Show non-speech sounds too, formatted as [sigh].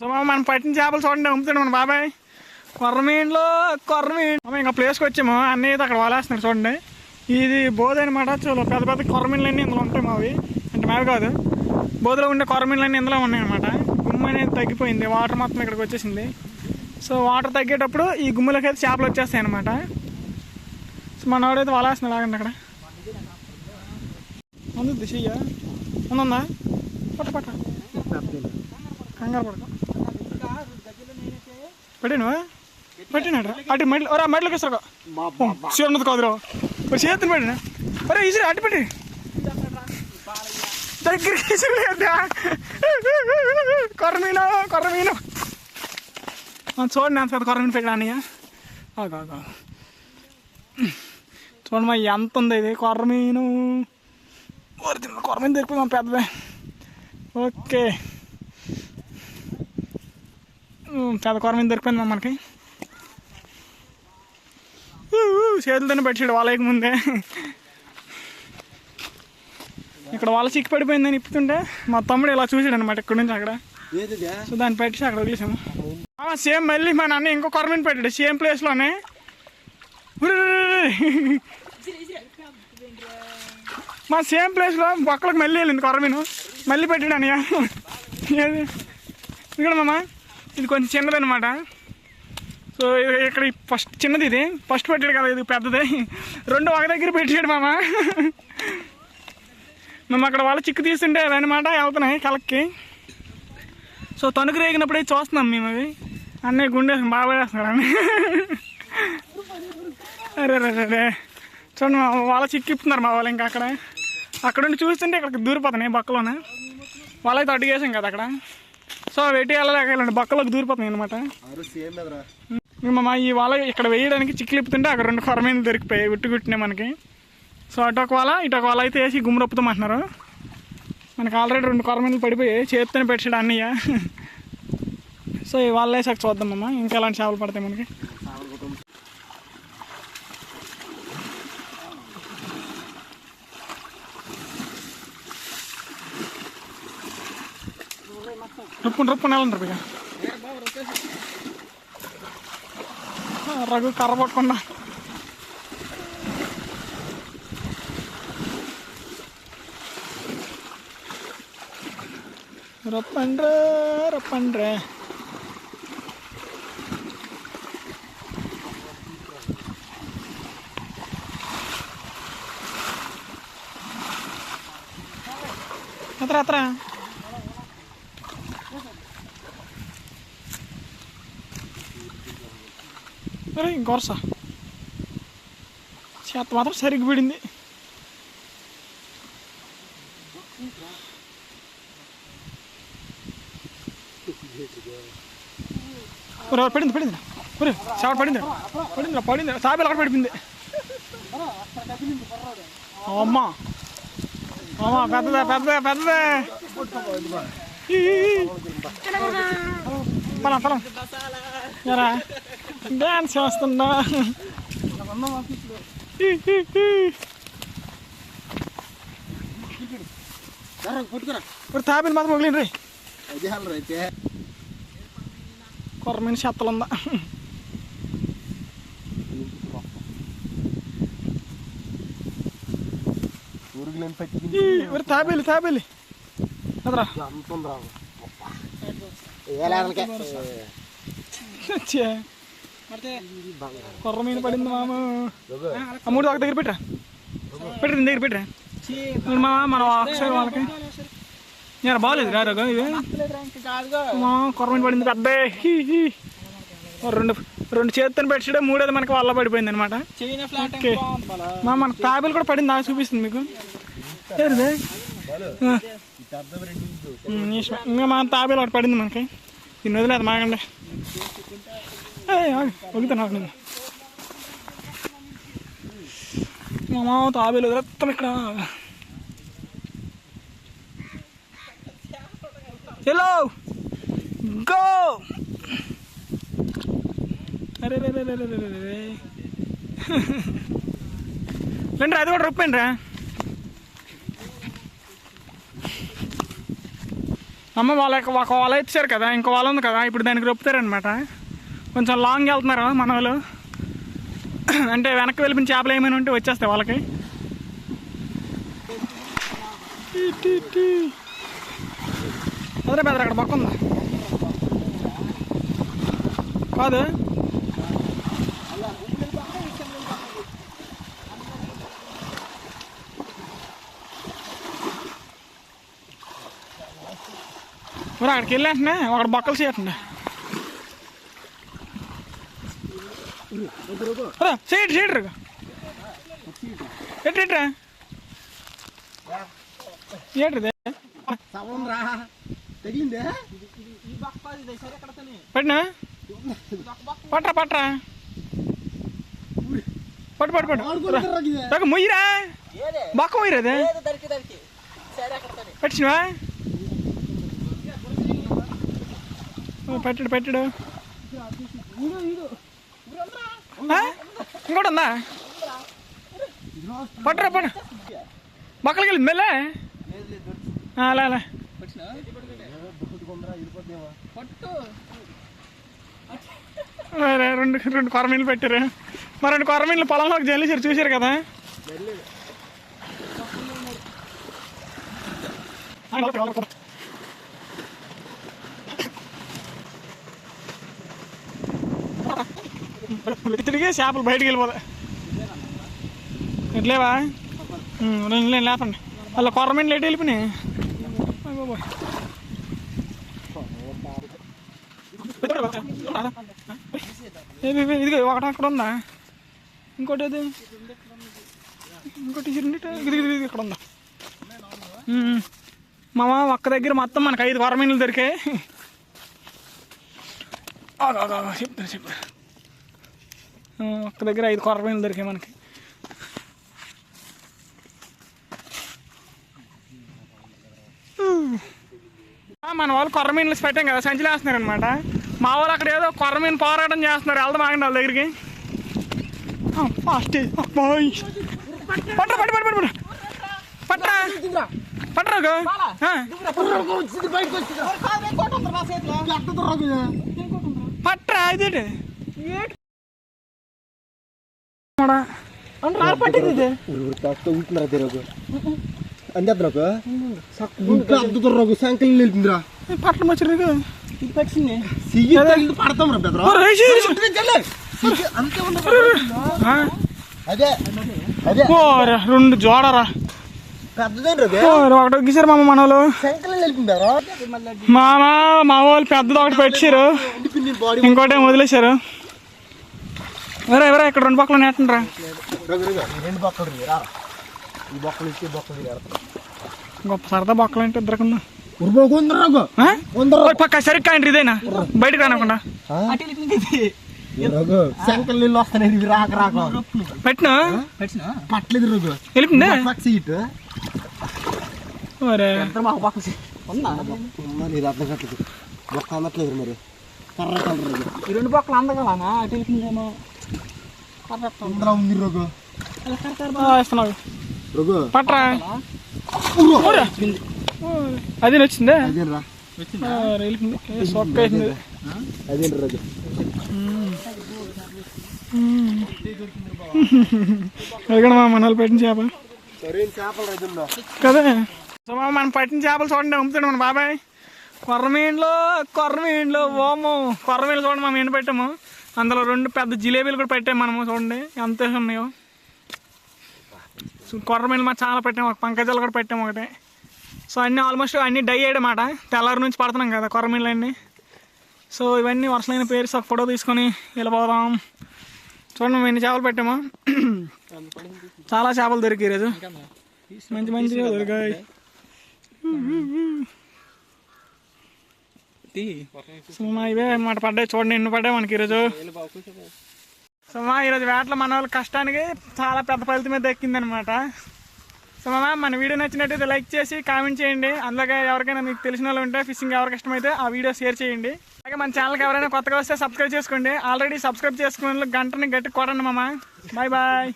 So మనం పట్టిన చేపలు చూడండి అమ్ముతాడు మన బాబాయ్. కొర్రమీన్లో కొర్రమీన్. ఇంకా ప్లేస్కి వచ్చాము. అన్నీ అయితే అక్కడ వాలేస్తున్నాడు చూడండి. ఇది బోధ అనమాట చాలా పెద్ద పెద్ద కొర్రమీన్లు అన్నీ ఇందులో ఉంటాయి మావి. అంటే మావి కాదు. బోధలో ఉండే కొర్రమీన్లు అన్నీ ఇందులో ఉన్నాయి అనమాట గుమ్మ అనేది తగ్గిపోయింది. వాటర్ మొత్తం ఇక్కడికి వచ్చేసింది. సో వాటర్ తగ్గేటప్పుడు ఈ గుమ్మలకి అయితే చేపలు వచ్చేస్తాయి అనమాట సో మన వాడైతే వాలేస్తున్నాడు ఆగండి అక్కడ. ఉంది దిశయ్య. ఉందా? పట్ట పట్ట. కంగారు పడక. పెట్టాను? పెట్టినాడు అటు? మెడలు ఒరా మెడలకి ఇస్తాడు ఉన్నది కాదురా. మరి చేతిని పెట్టిన? ఒరే ఈజీ అటు పెట్టి. దగ్గరికి ఇసురులేదా కొర్రమీన కొర్రమీన చూడండి ఎంత పెద్ద కొర్రమీన పెట్టానయ్య ఆగా చూడండి మా ఎంత ఉంది ఇది? కొర్రమీను దొరికింది మా పెద్దదే. ఓకే. పెద్ద కొరమీన దొరికిపోయింది మనకి? చేతులతోనే పెట్టాడు వాళ్ళకి ముందే. ఇక్కడ వాళ్ళ చిక్కి పడిపోయిందని ఇప్పుతుంటే మా తమ్ముడు ఇలా చూసాడు అనమాట ఇక్కడ నుంచి అక్కడ. సో దాన్ని పెట్టి అక్కడ వదిలేసాము. సేమ్ మళ్ళీ మా నాన్న ఇంకో కొరమీన పెట్టాడు సేమ్ ప్లేస్లోనే. మా సేమ్ ప్లేస్లో బొక్కలకు మళ్ళీ వెళ్ళింది కొరమీను. మళ్ళీ పెట్టాడు ఏది? ఇక్కడ మామ? ఇది కొంచెం చిన్నదనమాట సో ఇక్కడ ఫస్ట్ చిన్నది ఇది. ఫస్ట్ పెట్టాడు కదా ఇది పెద్దది. రెండు ఒక దగ్గర పెట్టాడు మామ. మేము అక్కడ వాళ్ళ చిక్కు తీస్తుంటే అనమాట వెళ్తున్నాయి కలక్కి సో తణుకు రేగినప్పుడే చూస్తున్నాం మేము అవి. అన్నయ్య గుండె బాగా వేస్తున్నాడు అన్నీ. అరే రే రే చూడండి మా వాళ్ళ చిక్కిస్తున్నారు మా వాళ్ళు ఇంకా అక్కడ. అక్కడ ఉండి చూస్తుంటే ఇక్కడికి దూరిపోతున్నాయి బక్కలోనే. వాళ్ళైతే అడిగేసాం కదా అక్కడ. సో వెట్టి వెళ్ళలేక వెళ్ళండి బక్కలోకి దూరిపోతున్నాయి అనమాట ఎదరా మా ఈ వాళ్ళ ఇక్కడ వేయడానికి చిక్కులు ఇప్పుతుంటే అక్కడ రెండు కొరమీలు దొరికిపోయాయి ఉట్టు కుట్టినాయి మనకి. సో అటు ఒక వాళ్ళ ఇటు ఒక వాళ్ళ అయితే వేసి గుమ్మరొప్పుతామంటున్నారు మనకి ఆల్రెడీ రెండు కొరమీలు పడిపోయాయి చేతితోనే పెట్టాడు అన్నయ్య. [laughs] సో ఈ వాళ్ళు వేసాక చూద్దాం అమ్మ ఇంకా ఎలాంటి చేపలు పడతాయి మనకి. రుప్పుని రుప్పుని వెళ్ళండి ఇక రఘు కర్ర పట్టకుండా రప్పండ్రా రప్పండ్రా అత్రా అత్రా అరే ఇంకొరస చేత మాత్రం సరిగ్గా పడింది పడింది పడింది ఒరే చావట పడింది పడింది పడింది సాబేలు అక్కడ పడిపోయింది. అమ్మా. అమ్మా పెద్దదే పెద్దదే పెద్దదే. పలం పలం ఎరా డ్యాన్స్ చేస్తున్నా ఇప్పుడు తాపిన మాత్రం మొగిలింది రే. అది హల్ అయితే కొరమీన చెత్తలు ఉందా? మరి తాబేలి తాబేలి. అదరా. అంత కొర్ర ఏలాలకే పడింది మామ అమ్ముడు మూడు ఒక దగ్గర పెట్టరా పెట్టరు దగ్గర పెట్టరా మా మన ఒకసారి వాళ్ళకి నేను బాగాలేదు రా రఘు ఇవి మా పడింది అబ్బాయి హీ, హీ. రెండు రెండు చేతిని పెట్టడం మూడోది మనకి వల్ల పడిపోయింది అనమాట ఓకే మా మన తాబేలు కూడా పడింది నాకు చూపిస్తుంది మీకు ఇంకా మా తాబేలు ఒకటి పడింది మనకి దీన్ని వదిలేదు మాగండి వదులుతాను నాకు నేను మా తాబేలు వదిలేస్తాం ఇక్కడ. Hello go. అరే రే రే రే రే రే రే రండి అది కూడా రొప్పండి రా అమ్మ వాళ్ళ ఒక వాళ్ళ ఇచ్చారు కదా ఇంకో వాళ్ళు ఉంది కదా ఇప్పుడు దానికి రొప్పుతారనమాట కొంచెం లాంగ్ వెళ్తున్నారు మన వాళ్ళు అంటే వెనక్కి వెళ్ళిన చేపలు ఏమైనా ఉంటే వచ్చేస్తాయి వాళ్ళకి. అదే బెదర్ అక్కడ పక్క ఉందా. కాదు. మరి అక్కడికి వెళ్ళేంటనే అక్కడ బొక్కలు చేయటండి సైడ్ సైడ్ రా ఎట్టు ఎట్రా ఏంటిది సవం రా తగిలిందే పట్టినా పట్రా పట్రా పట్టు పట్టు పట్టు తగ్గ మొయ్యిరా బొక్క మొయ్యరా అది పట్టినవా పెట్టడు పెట్టడు ఆ? ఇంకోటి ఉందా పట్టరా పట్టు బక్కలకి వెళ్ళి మెల్లే ఆ, అలా అలా అరే, రెండు రెండు కొరమీన్లు పెట్టారు మరి రెండు కొరమీన్లు పొలంలోకి జల్లేసారు చూసారు కదా తిరిగి చేపలు బయటికి వెళ్ళిపోతాయి ఎట్లేవా? రెండు లేని లేపండి. వాళ్ళ కొరమైన లేట్ వెళ్ళిపోయినాయి. ఇదిగో ఒకటి అక్కడ ఉందా? ఇంకోటి అది ఇంకోటి ఇది ఇది ఇక్కడ ఉందా? ఉమ్. మామ ఒక్క దగ్గర మొత్తం మనకు ఐదు కొరమీన్లు దొరికాయి. చెప్తాను చెప్తాను ఆ, ఒక్క దగ్గర ఐదు కొరమీన్లు దొరికాయి మనకి. మన వాళ్ళు కొర్రమీన్లు పెట్టాం కదా సంచులు వేస్తున్నారు అనమాట మా వాళ్ళు అక్కడ ఏదో కొర్రమీన్ పోరాటం చేస్తున్నారు వెళ్దాం ఆగండి వాళ్ళ దగ్గరికి. ఫాస్ట్ పట్ట పట్ట పట్ట పట్ట పట్ట. పట్టరా. గో. పట్టింది ఇది. ఉంటున్నారా అందేద్రకు సంకలి వెళ్తుందిరా పడతాం రా బెదరా అంతే ఉండదు అదే అదే. రెండు జోడరా. ఒకటి గీసారు మామ మన వాళ్ళు మామ మా వాళ్ళు పెద్దది ఒకటి పెట్టారు. ఇంకోటి వదిలేశారు. ఎవరా ఎవరా ఇక్కడ రెండు పక్కల నేటండ్రా రెండు బొక్కలు ఈ బొక్కలు ఇచ్చి బొక్కలు గొప్ప సరదా బొక్కలు అంటే ఇద్దరుకున్నా పక్క సరిగ్గా అండి ఇదేనా? బయటకు రానకుండా నీళ్ళు వస్తాయి ఇవి రాక రాక. పెట్టినా? పట్లేదు రఘు వెళ్ళిపోయిందే పక్క సీట్. అర్థం కట్టదు బొక్క అనట్లేదు మరి. కర్ర కలర్ రెండు పక్కల అందగలనా? అటు వెళ్ళిపోయిందేమో ఉంది రఘు రఘు పట్రా. అది వచ్చిందే అదేరా అదేంటి రఘు ఎక్కడ మా పెట్టిన చేప. కదా. సో మనం పట్టిన చేపలు చూడండి అమ్ముతాడు మన బాబాయ్. కొర్రమీన్లో కొర్రమీన్లో ఓము. కొర్రమీన్లు చూడండి మనం ఎండ పెట్టాము. అందులో రెండు పెద్ద జిలేబీలు కూడా పెట్టాము మనము చూడండి. ఎంత ఉన్నాయో. కొర్రమీన్లు మాకు చాలా పెట్టాము. ఒక పంకజాలు కూడా పెట్టాము ఒకటి. సో అన్నీ ఆల్మోస్ట్ అన్నీ డై అయ్యాడమాట తెల్లారి నుంచి పడుతున్నాం కదా కొర్రమీన్లు అన్నీ. సో ఇవన్నీ వర్షలైన పేరు ఒక ఫోటో తీసుకొని వెళ్ళిపోదాం చూడండి మేము ఎన్ని చేపలు పెట్టాము. చాలా చేపలు దొరికాయి ఈరోజు. మంచి మంచిగా దొరికాయి. పెట్టి. సుమా ఇవే మాట పడ్డాయి. చూడండి ఎన్ని పడ్డాయి మనకి ఈరోజు. సుమా ఈరోజు వేటలో మన వాళ్ళ కష్టానికి చాలా పెద్ద ఫలితం మీద దక్కింది అనమాట సుమా మన వీడియో నచ్చినట్టయితే లైక్ చేసి కామెంట్ చేయండి. అందులో ఎవరికైనా మీకు తెలిసిన వాళ్ళు ఉంటే ఫిషింగ్ ఎవరికి ఇష్టమైతే ఆ వీడియో షేర్ చేయండి. అలాగే మన ఛానల్కి ఎవరైనా కొత్తగా వస్తే సబ్స్క్రైబ్ చేసుకోండి. ఆల్రెడీ సబ్స్క్రైబ్ చేసుకున్న గంటని గట్టి కొడండి మామ. Bye bye